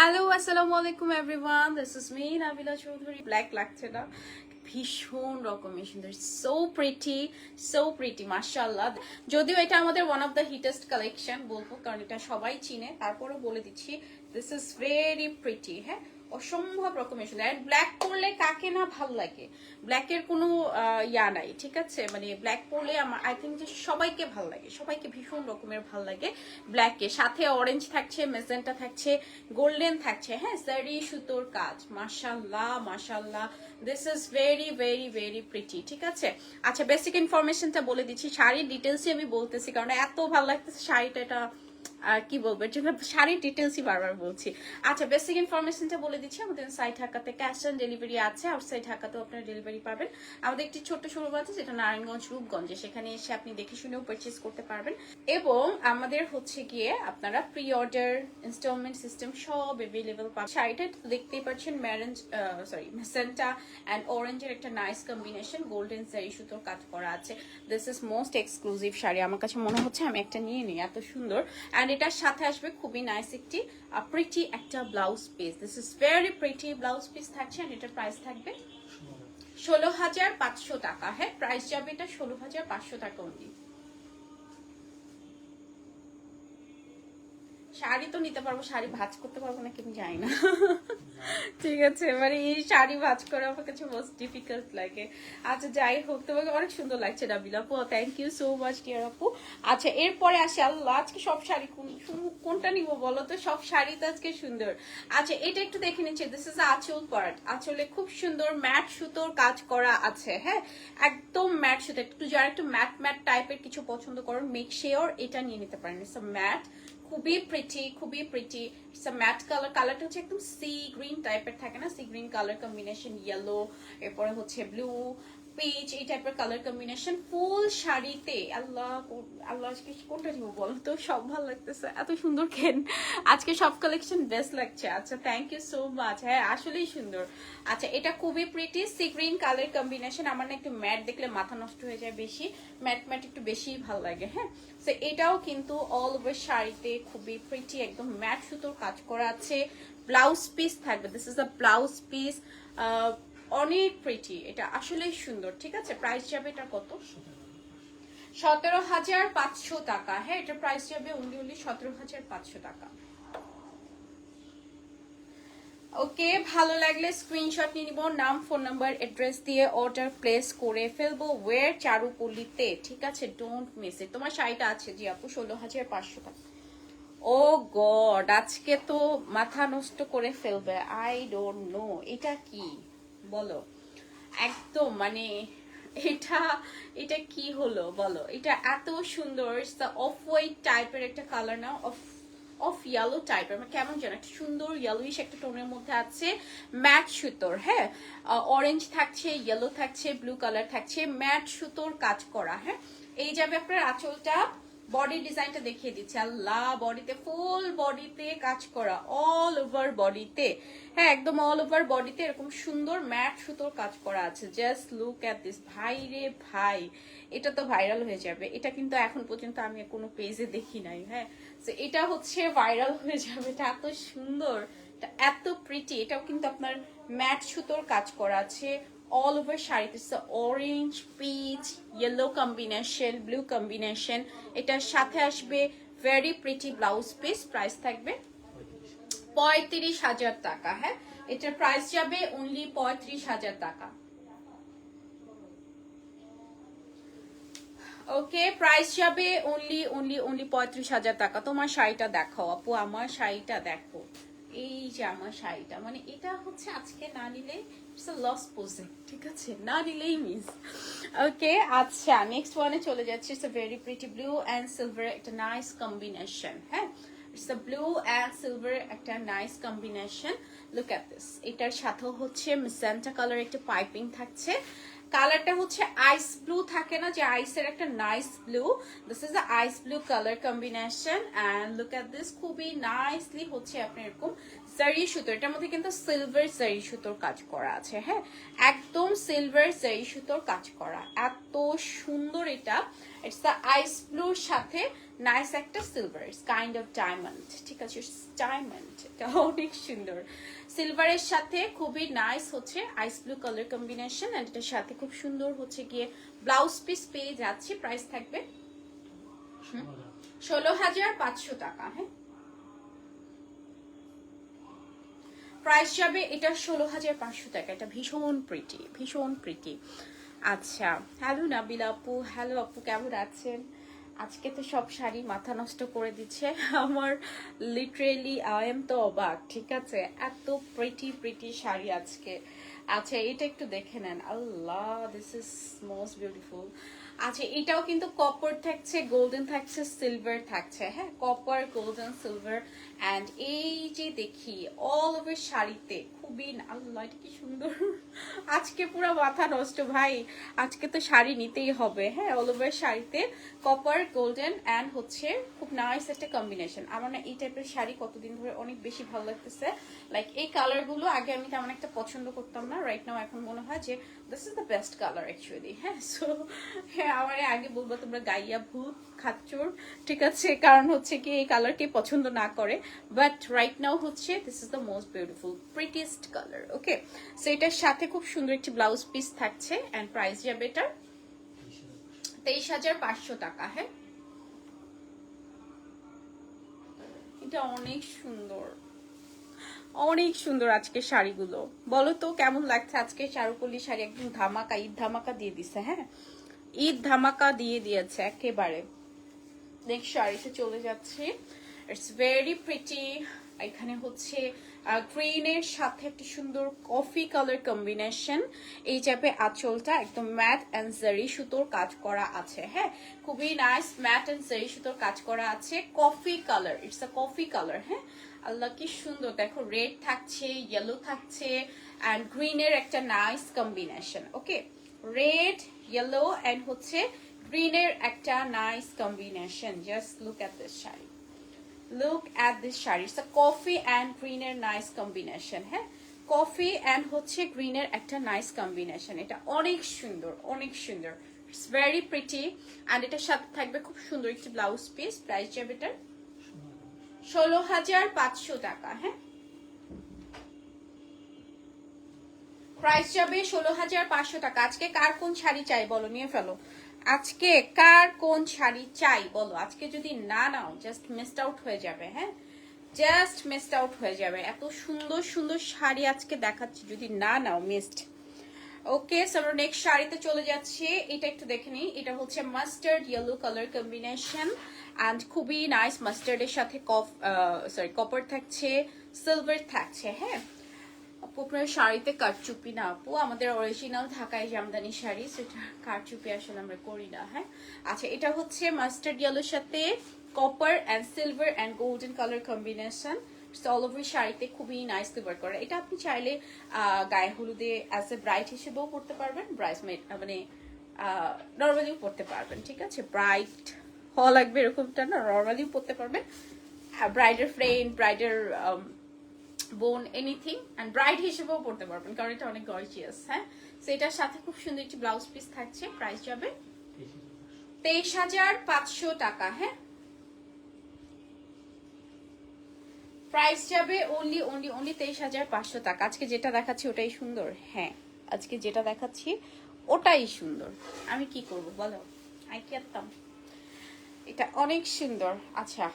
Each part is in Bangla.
হ্যালো আসসালামু আলাইকুম everyone this is me Nabila Chowdhury black লাগছে না। ভীষণ রকমের সুন্দর সো প্রিটি সো প্রিটি মার্শাল্লাহ যদিও এটা আমাদের one of the hittest collection বলব, কারণ এটা সবাই চিনে। তারপরেও বলে দিচ্ছি দিস ইজ ভেরি প্রিটি হ্যাঁ? অসম্ভব রকমের সুন্দর ব্ল্যাক পরলে কাকে না ভালো লাগে? ব্ল্যাকের কোনো ইয়া নাই, ঠিক আছে? মানে ব্ল্যাক পরলে আমার আই থিঙ্ক যে সবাইকে ভালো লাগে, সবাইকে ভীষণ রকমের ভালো লাগে ব্ল্যাকে সাথে অরেঞ্জ থাকছে মেজেন্টা থাকছে গোল্ডেন থাকছে। হ্যাঁ সারি সুতোর কাজ মাশাল্লাহ মাশাল্লাহ this is very very very pretty ঠিক আছে? আচ্ছা বেসিক ইনফরমেশনটা বলে দিচ্ছি। শাড়ির ডিটেলসই আমি বলতেছি, কারণ এত ভালো লাগতেছে শাড়িটা, এটা আর কি বলব জন্য শাড়ির ডিটেলসই বারবার বলছি। আচ্ছা বেসিক ইনফরমেশনটা বলে দিচ্ছি, আমাদের সাইড ঢাকাতে ক্যাশ অন ডেলিভারি আছে আউটসাইড ঢাকাতেও আপনারা ডেলিভারি পাবেন। আমাদের একটি ছোট্ট শোরুম আছে, যেটা নারায়ণগঞ্জ, রূপগঞ্জে। সেখানে এসে আপনি দেখে শুনেও পারচেস করতে পারবেন। এবং আমাদের হচ্ছে গিয়ে আপনারা প্রি অর্ডার ইনস্টলমেন্ট সিস্টেম সব অ্যাভেলেবল পাবেন। শাড়িটা দেখতেই পাচ্ছেন ম্যারেঞ্জ সরি মেসেন্টা অ্যান্ড অরেঞ্জের একটা নাইস কম্বিনেশন গোল্ডেন সারি সুতোর কাজ করা আছে। This is most exclusive sari. আমার কাছে মনে হচ্ছে আমি একটা নিয়ে নিই, এত সুন্দর। অ্যান্ড এটার সাথে আসবে খুবই নাইস একটি প্রিটি একটা blouse piece this is very pretty blouse piece থাকছে অ্যান্ড এটার প্রাইস থাকবে ষোলো হাজার পাঁচশো টাকা। হ্যাঁ প্রাইস যাবে এটা ষোলো হাজার পাঁচশো টাকা অনলি শাড়ি তো নিতে পারব, শাড়ি ভাজ করতে পারব না কিন্তু জানি না। ঠিক আছে মানে এই শাড়ি ভাজ করা আমার কাছে মোস্ট ডিফিকাল্ট লাগে। আচ্ছা যাই হোক, তোমাকে অনেক সুন্দর লাগছে ডাবিল আপু। Thank you so much dear আপু। আচ্ছা এরপরে আসি, আল্লাহ, আজকে সব শাড়ি কোন- কোন- কোনটা নিব বলো তো? সব শাড়ি তো আজকে সুন্দর। আচ্ছা এটা একটু দেখে নিচ্ছি দিস ইজ আঁচল পার্ট আঁচলে খুব সুন্দর ম্যাট সুতোর কাজ করা আছে হ্যাঁ? একদম ম্যাট সুতো। একটু যারা একটু ম্যাট ম্যাট টাইপের কিছু পছন্দ করো মেক শিওর এটা নিয়ে নিতে পারেন। ম্যাট খুবই প্রিটি খুবই প্রিটি ম্যাট কালার কালারটা হচ্ছে একদম সি গ্রিন টাইপের থাকে না? Sea green colour combination yellow এরপরে হচ্ছে ব্লু পিচ এই টাইপের কালার কম্বিনেশন ফুল শাড়িতে, আল্লাহ আল্লাহ, আজকে কোনটা নিব বল তো? সব ভালো লাগতেছে। এত সুন্দর কেন? আজকে সব কালেকশন বেস্ট লাগছে। আচ্ছা থ্যাংক ইউ সো মাচ হ্যাঁ আসলেই সুন্দর। আচ্ছা এটা খুবই pretty sea green colour combination আমার না একটু ম্যাট দেখলে মাথা নষ্ট হয়ে যায় বেশি। ম্যাট ম্যাট একটু বেশি ভালো লাগে হ্যাঁ? তো এটাও কিন্তু অল ওভার শাড়িতে খুবই প্রিটি একদম ম্যাট সুতোর কাজ করা আছে। ব্লাউজ পিস থাকবে। This is a blouse piece অনেক প্রিটি এটা আসলেই সুন্দর, ঠিক আছে? প্রাইস যাবে এটা কত? সতেরো হাজার পাঁচশো টাকা। হ্যাঁ এটা প্রাইস যাবে অনলি অনলি সতেরো হাজার পাঁচশো টাকা। ওকে, ভালো লাগলে স্ক্রিনশট নিয়ে নিব, নাম ফোন নাম্বার অ্যাড্রেস দিয়ে অর্ডার প্লেস করে ফেলব ওয়ের চারুপল্লিতে, ঠিক আছে? ডোন্ট মিস ইট তোমার শাড়িটা আছে জি আপু, ষোলো হাজার পাঁচশো টাকা। ও গড, আজকে তো মাথা নষ্ট করে ফেলবে। আই ডোন্ট নো এটা কি? বলো। একদম মানে এটা এটা কি হলো? বলো। এটা এত সুন্দর অফ হোয়াইট টাইপের একটা কালার না অফ অফ ইয়েলো টাইপের মানে কেমন যেন একটা সুন্দর ইয়েলোইশ একটা টোনের মধ্যে আছে ম্যাট সুতোর হ্যাঁ? অরেঞ্জ থাকছে ইয়েলো থাকছে ব্লু কালার থাকছে ম্যাট সুতোর কাজ করা হ্যাঁ? এই যাবে আপনার আঁচলটা বডি ডিজাইনটা দেখিয়ে দিচ্ছি। আল্লাহ বডিতে ফুল বডিতে কাজ করা অল ওভার বডিতে হ্যাঁ একদম অল ওভার বডিতে এরকম সুন্দর ম্যাট সুতোর কাজ করা আছে। জাস্ট লুক অ্যাট দিস ভাই রে ভাই, এটা তো ভাইরাল হয়ে যাবে। এটা কিন্তু এখন পর্যন্ত আমি কোনো পেজে দেখি নাই হ্যাঁ। তো এটা হচ্ছে ভাইরাল হয়ে যাবে। এটা এত সুন্দর এত প্রিটি এটাও কিন্তু আপনার ম্যাট সুতোর কাজ করা আছে। অল ওভার শাড়িতে orange peach yellow combination blue combination এটার সাথে আসবে very pretty blouse piece price থাকবে পঁয়ত্রিশ হাজার টাকা হ্যাঁ? এটার প্রাইস যাবে অনলি পঁয়ত্রিশ হাজার টাকা। ওকে প্রাইস যাবে অনলি অনলি অনলি পঁয়ত্রিশ হাজার টাকা। তোমার শাড়িটা দেখাও আপু, আমার শাড়িটা দেখো। এই যে আমার শাড়িটা মানে এটা হচ্ছে আজকে না নিলে লস প্রজেক্ট ঠিক আছে? না নিলেই মিস ওকে আচ্ছা নেক্সট ওয়ানে চলে যাচ্ছে। It's very pretty blue and silver একটা নাইস কম্বিনেশন হ্যাঁ? ইটস ব্লু অ্যান্ড সিলভার একটা nice combination look at this এটার সাথেও হচ্ছে মিসেন্টা কালার একটা পাইপিং থাকছে। কালারটা হচ্ছে আইস ব্লু থাকে না, যে আইসের একটা nice blue. This is ice blue colour combination and look at this খুবই নাইসলি হচ্ছে আপনার এরকম জারি সুতো। এটার মধ্যে কিন্তু সিলভার জারি সুতোর কাজ করা আছে হ্যাঁ? একদম সিলভার জারি সুতোর কাজ করা। এত সুন্দর এটা। ইটস দ্য আইস ব্লুর সাথে নাইস একটা সিলভার কাইন্ড অফ ডায়মন্ড ঠিক আছে ডায়মন্ড এটা অনেক সুন্দর। সিলভারের সাথে খুবই নাইস হচ্ছে ice blue colour combination and এটার সাথে খুব সুন্দর হচ্ছে গিয়ে ব্লাউজ পিস পেয়ে যাচ্ছে প্রাইস থাকবে ষোলো হাজার পাঁচশো টাকা হ্যাঁ? প্রাইস যাবে এটা ষোলো হাজার পাঁচশো টাকা, এটা ভীষণ প্রিটি ভীষণ প্রিটি আচ্ছা হ্যালো নাবিল আপু হ্যালো আপু, কেমন আছেন? আজকে তো সব শাড়ি মাথা নষ্ট করে দিচ্ছে। আমার লিটারেলি আই এম তো অবাক, ঠিক আছে? এত প্রিটি প্রিটি শাড়ি আজকে। আচ্ছা এটা একটু দেখে নেন। আল্লাহ দিস ইজ মোস্ট বিউটিফুল আচ্ছা এটাও কিন্তু কপার থাকছে গোল্ডেন থাকছে সিলভার থাকছে। হ্যাঁ কপার গোল্ডেন সিলভার অ্যান্ড এই যে দেখি অল ওভার শাড়িতে খুবই না- আল্লাহ, এটা কি সুন্দর। আজকে পুরো মাথা নষ্ট ভাই, আজকে তো শাড়ি নিতেই হবে হ্যাঁ শাড়িতে কপার গোল্ডেন অ্যান্ড হচ্ছে খুব নাইস একটা কম্বিনেশন আমার না এই টাইপের শাড়ি কতদিন ধরে অনেক বেশি ভালো লাগতেছে। লাইক এই কালারগুলো আগে আমি তেমন একটা পছন্দ করতাম না রাইট নাও এখন মনে হয় যে this is the best colour actually হ্যাঁ সো হ্যাঁ আমার আগে বলব তোমরা গাইয়া ভূত খাচ্চোর ঠিক আছে, কারণ হচ্ছে কি এই কালারটি পছন্দ না করে বাট রাইট নাও হচ্ছে this is the most beautiful prettiest colour okay so এটার সাথে খুব সুন্দর একটি ব্লাউজ পিস থাকছে অ্যান্ড প্রাইস যাবে এটার তেইশ হাজার পাঁচশো টাকা হ্যাঁ? অনেক সুন্দর। আজকে শাড়িগুলো। বলো তো, কেমন লাগছে আজকে চারুকলি শাড়ি? একদম ধামাকা, ঈদ ধামাকা দিয়ে দিছে হ্যাঁ? ঈদ ধামাকা দিয়ে দিয়েছে একেবারে। নেক্সট শাড়িতে চলে যাচ্ছি। ইটস ভেরি প্রিটি এখানে হচ্ছে গ্রিনের সাথে একটি সুন্দর কফি কালার কম্বিনেশন এই টাইপের আঁচলটা একদম ম্যাট অ্যান্ড জারি সুতোর কাজ করা আছে হ্যাঁ? খুবই নাইস ম্যাট অ্যান্ড জারি সুতোর কাজ করা আছে। Coffee colour it's a coffee colour হ্যাঁ? আল্লাহ, কি সুন্দর। দেখো রেড থাকছে ইয়েলো থাকছে অ্যান্ড গ্রিনের একটা nice combination okay red yellow and হচ্ছে গ্রিনের একটা nice combination just look at this sari look at this sari. Coffee and গ্রিনের নাইস কম্বিনেশন হ্যাঁ? কফি অ্যান্ড হচ্ছে গ্রিনের একটা নাইস কম্বিনেশন এটা অনেক সুন্দর অনেক সুন্দর। ইটস ভেরি প্রিটি অ্যান্ড এটার সাথে থাকবে খুব সুন্দর একটি ব্লাউজ পিস প্রাইস যাবে এটার ষোলো হাজার পাঁচশো টাকা হ্যাঁ? প্রাইস যাবে ষোলো হাজার পাঁচশো টাকা। আজকে কার কোন শাড়ি চাই বলো, নিয়ে ফেলো। আজকে কার কোন শাড়ি চাই, বলো। আজকে যদি না নাও জাস্ট মিসড আউট হয়ে যাবে হ্যাঁ? জাস্ট মিসড আউট হয়ে যাবে। এত সুন্দর সুন্দর শাড়ি আজকে দেখাচ্ছি, যদি না নাও মিসড ওকে সো আমরা নেক্সট শাড়িতে চলে যাচ্ছি। এটা একটু দেখে নিই। এটা হচ্ছে mustard yellow colour combination and খুবই নাইস মাস্টার্ডের সাথে কফ সরি কপার থাকছে সিলভার থাকছে হ্যাঁ? আপু আপনার শাড়িতে কারচুপি না, আপু। আমাদের অরিজিনাল ঢাকায় জামদানি শাড়ি সেটা কারচুপি আসলে আমরা করি না হ্যাঁ? আচ্ছা এটা হচ্ছে মাস্টার্ড ইয়েলোর সাথে copper and silver and golden colour combination all over শাড়িতে খুবই নাইস লিভার করা। এটা আপনি চাইলে গায়ে হলুদে অ্যাজ এ ব্রাইট হিসেবেও পড়তে পারবেন। ব্রাইসমেড মানে নর্মালিও পড়তে পারবেন, ঠিক আছে? ব্রাইট হওয়া লাগবে এরকমটা না নর্মালিও পড়তে পারবেন। ব্রাইডের ফ্রেন্ড ব্রাইডের বোন এনিথিং অ্যান্ড ব্রাইড হিসেবেও পড়তে পারবেন, কারণ এটা অনেক গর্জিয়াস হ্যাঁ? তো এটার সাথে খুব সুন্দর একটি ব্লাউজ পিস থাকছে প্রাইস যাবে তেইশ হাজার পাঁচশো টাকা হ্যাঁ? প্রাইস যাবে অনলি অনলি অনলি তেইশ হাজার পাঁচশো টাকা। আজকে যেটা দেখাচ্ছি ওটাই সুন্দর হ্যাঁ। আজকে যেটা দেখাচ্ছি ওটাই সুন্দর। আমি কি করব বলো? আই কেতাম এটা অনেক সুন্দর। আচ্ছা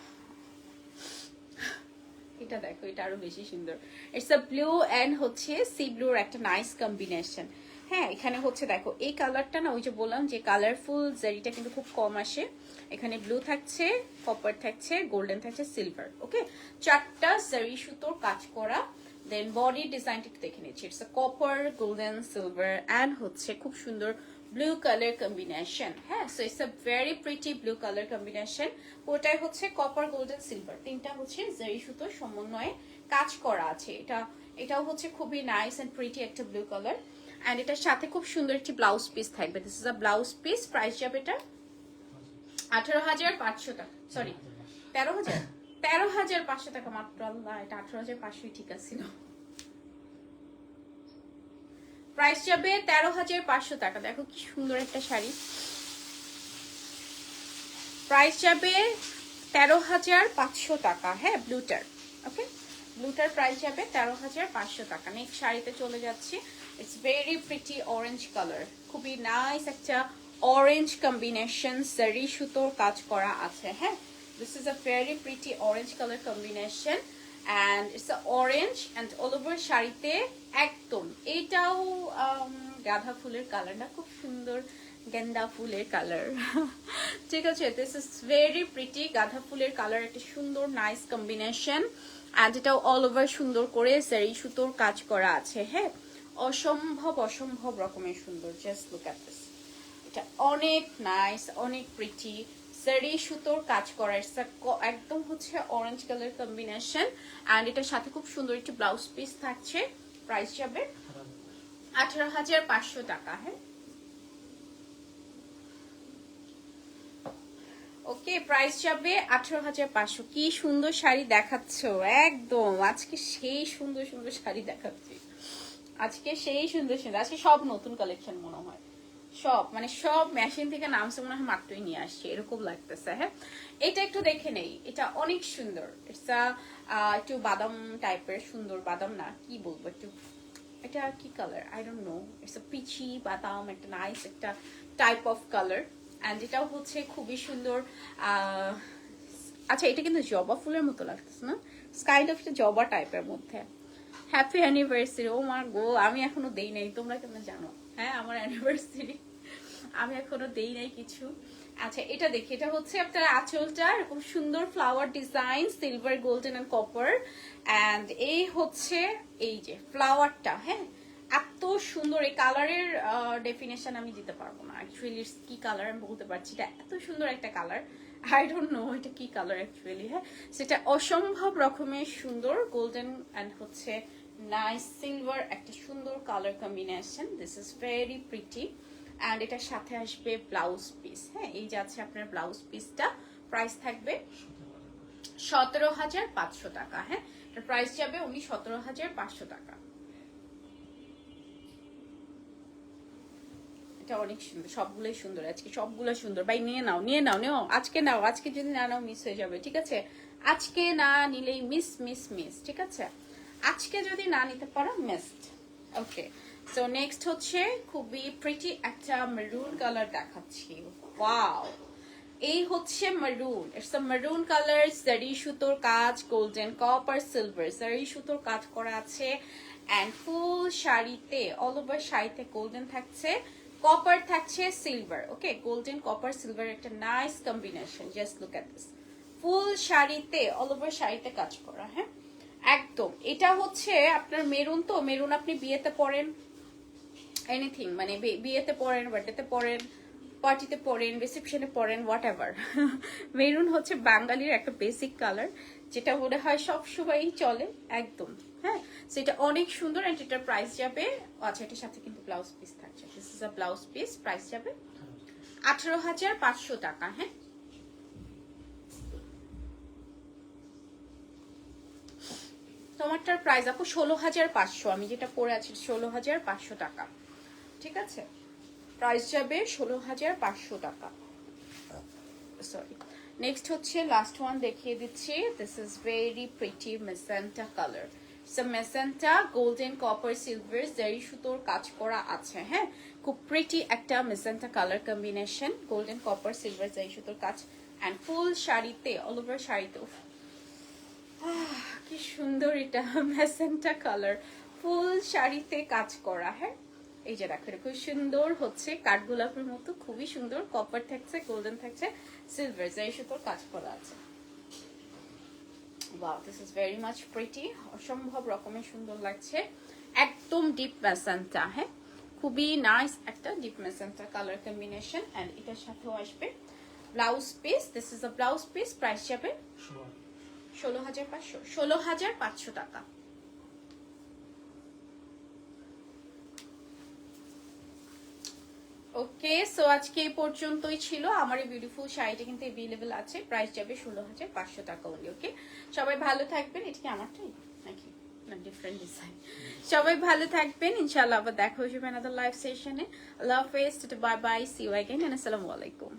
এটা দেখো, এটা আরও বেশি সুন্দর। ইটস আ ব্লু এন্ড হচ্ছে সি ব্লুর একটা নাইস কম্বিনেশন হ্যাঁ এখানে হচ্ছে দেখো, এই কালারটা না, ওই যে বললাম যে কালারফুল জারিটা কিন্তু খুব কম আসে। এখানে ব্লু থাকছে কপার থাকছে গোল্ডেন থাকছে সিলভার ওকে চারটা জারি সুতোর কাজ করা দেন বডি ডিজাইনটা দেখে নিচ্ছি। It's copper golden silver and হচ্ছে খুব সুন্দর ব্লু কালার কম্বিনেশন হ্যাঁ so it's a very pretty blue colour combination ওটাই হচ্ছে কপার গোল্ডেন সিলভার তিনটা হচ্ছে জারি সুতোর সমন্বয়ে কাজ করা আছে। এটা, এটাও হচ্ছে খুবই নাইস অ্যান্ড প্রিটি একটা ব্লু কালার অ্যান্ড এটার সাথে খুব সুন্দর একটি ব্লাউজ পিস থাকবে। This is a blouse piece price যাবে এটা আঠারো হাজার পাঁচশো টাকা। সরি তেরো হাজার? তেরো হাজার পাঁচশো টাকা মাত্র, আল্লাহ, এটা আঠারো হাজার পাঁচশোই ঠিক আছিল। প্রাইস যাবে তেরো হাজার পাঁচশো টাকা। দেখো কি সুন্দর একটা শাড়ি। প্রাইস যাবে তেরো হাজার পাঁচশো টাকা হ্যাঁ ব্লুটার ওকে ব্লুটার প্রাইস যাবে তেরো হাজার পাঁচশো টাকা। নেক্সট শাড়িতে চলে যাচ্ছি। It's very pretty orange colour খুবই নাইস একটা অরেঞ্জ কম্বিনেশন সারি সুতোর কাজ করা আছে হ্যাঁ? This is a very pretty orange colour combination and it's a orange and all over শাড়িতে একদম। এটাও গাঁদা ফুলের কালারটা খুব সুন্দর গেন্দা ফুলের কালার ঠিক আছে দিস ইজ ভেরি প্রিটি গাঁদা ফুলের কালার একটা সুন্দর নাইস কম্বিনেশন অ্যান্ড এটাও অল ওভার সুন্দর করে সারি সুতোর কাজ করা আছে হ্যাঁ? অসম্ভব অসম্ভব রকমের সুন্দর জাস্ট লুক অ্যাট দিস এটা অনেক নাইস অনেক প্রিটি সারি সুতোর কাজ করা একদম হচ্ছে অরেঞ্জ কালার কম্বিনেশন অ্যান্ড এটার সাথে খুব সুন্দর একটি ব্লাউজ পিস থাকছে। প্রাইস যাবে আঠারো হাজার পাঁচশো টাকা হ্যাঁ? ওকে প্রাইস যাবে আঠারো হাজার পাঁচশো। কি সুন্দর শাড়ি দেখাচ্ছ, একদম। আজকে সেই সুন্দর সুন্দর শাড়ি দেখাচ্ছি। আজকে সেই সুন্দর সুন্দর আজকে সব নতুন কালেকশন মনে হয়। সব মানে সব মেশিন থেকে নামছে মনে হয় মাত্রই নিয়ে আসছে, এরকম লাগতেছে হ্যাঁ? এটা একটু দেখে নেই, এটা অনেক সুন্দর। ইটস একটু বাদাম টাইপের সুন্দর বাদাম না, কি বলব একটু, এটা কি colour I don't know it's a peachy বাদাম, একটা নাইস একটা টাইপ অফ কালার অ্যান্ড এটাও হচ্ছে খুবই সুন্দর আচ্ছা এটা কিন্তু জবা ফুলের মতো লাগতেছে না? স্কাইড অফ জবা টাইপের মধ্যে। হ্যাপি অ্যানিভার্সারি ও মার গো আমি এখনও দেই নাই, তোমরা কেন জানো? হ্যাঁ আমার অ্যানিভার্সারি আমি এখনও দেই নাই কিছু। আচ্ছা এটা দেখি। এটা হচ্ছে আপনার আঁচলটা এরকম সুন্দর flower design silver golden and copper and এই হচ্ছে এই যে ফ্লাওয়ারটা হ্যাঁ? এত সুন্দর। এই কালারের ডেফিনেশন আমি দিতে পারব না। অ্যাকচুয়ালি কি কালার আমি বলতে পারছি? এটা এত সুন্দর একটা কালার আই ডোন্ট নো এটা কি কালার অ্যাকচুয়ালি হ্যাঁ? সেটা অসম্ভব রকমের সুন্দর গোল্ডেন অ্যান্ড হচ্ছে নাইস সিলভার একটা সুন্দর colour combination this is very pretty and এটার সাথে আসবে ব্লাউজ পিস হ্যাঁ এই যে আছে আপনার ব্লাউজ পিসটা প্রাইস থাকবে সতেরো হাজার পাঁচশো টাকা। হ্যাঁ এটার প্রাইস যাবে উনি সতেরো হাজার পাঁচশো টাকা। এটা অনেক সুন্দর, সবগুলোই সুন্দর। আজকে সবগুলো সুন্দর। ভাই, নিয়ে নাও নিয়ে নাও নিও। আজকে নাও, আজকে যদি না নাও মিস হয়ে যাবে, ঠিক আছে? আজকে না নিলেই মিস মিস মিস ঠিক আছে? আজকে যদি না নিতে পারো মিসড ওকে সো নেক্সট হচ্ছে খুবই প্রিটি একটা মেরুন কালার দেখাচ্ছি। ওয়াও এই হচ্ছে maroon it's a maroon colour zari সুতোর কাজ গোল্ডেন কপার সিলভার জারি সুতোর কাজ করা আছে। অ্যান্ড ফুল শাড়িতে অল ওভার শাড়িতে গোল্ডেন থাকছে। কপার থাকছে silver okay golden copper silver একটা nice combination just look at this full শাড়িতে অল ওভার শাড়িতে কাজ করা হ্যাঁ? একদম। এটা হচ্ছে আপনার মেরুন তো, মেরুন আপনি বিয়েতে পড়েন এনিথিং মানে বিয়েতে পড়েন বার্থডেতে পড়েন পার্টিতে পড়েন রিসেপশনে পড়েন হোয়াট এভার মেরুন হচ্ছে বাঙালির একটা বেসিক কালার যেটা মনে হয় সব সময়ই চলে, একদম হ্যাঁ? সেটা অনেক সুন্দর অ্যান্ড এটার প্রাইস যাবে আচ্ছা এটার সাথে কিন্তু ব্লাউজ পিস থাকছে। This is a blouse piece price যাবে আঠারো হাজার পাঁচশো টাকা হ্যাঁ? তোমারটার প্রাইস আপু ষোলো হাজার পাঁচশো। আমি যেটা পরে আছি ষোলো হাজার পাঁচশো টাকা। ঠিক আছে? প্রাইস যাবে ষোলো হাজার পাঁচশো টাকা। সরি নেক্সট হচ্ছে লাস্ট ওয়ান দেখিয়ে দিচ্ছি। This is very pretty magenta colour magenta golden copper silver zari সুতোর কাজ করা আছে হ্যাঁ? খুব প্রিটি একটা magenta colour combination golden copper silver zari সুতোর কাজ। অ্যান্ড ফুল শাড়িতে অল ওভার শাড়িতে কি সুন্দর এটা, মেসেন্টা কালার। ফুল শাড়িতে কাজ করা হ্যাঁ? এই যে দেখো খুব সুন্দর হচ্ছে, কাঠগোলাপের মতো, খুবই সুন্দর। কপার থাকছে গোল্ডেন থাকছে সিলভার যাই সুতোর কাজ করা আছে। Wow this is very much pretty অসম্ভব রকমের সুন্দর লাগছে। একদম ডিপ মেসেন্টা হ্যাঁ? খুবই নাইস একটা deep magenta colour combination and এটার সাথেও আসবে। Blouse piece this is a blouse piece price যাবে? ষোলো হাজার পাঁচশো, ষোলো হাজার পাঁচশো টাকা। ওকে, সো আজকে এই পর্যন্তই ছিল। আমার এই বিউটিফুল শাড়িটা কিন্তু অ্যাভেলেবেল আছে। প্রাইস যাবে ষোলো হাজার পাঁচশো টাকা ওনলি ওকে সবাই ভালো থাকবেন। এটা কি আমারটাই নাকি? না ডিফারেন্ট ডিজাইন সবাই ভালো থাকবেন। ইনশাআল্লাহ আবার দেখা হয়ে যাবে আনাদার লাইভ সেশনে আল্লাহ হাফেজ bye bye see you again আসসালামু আলাইকুম।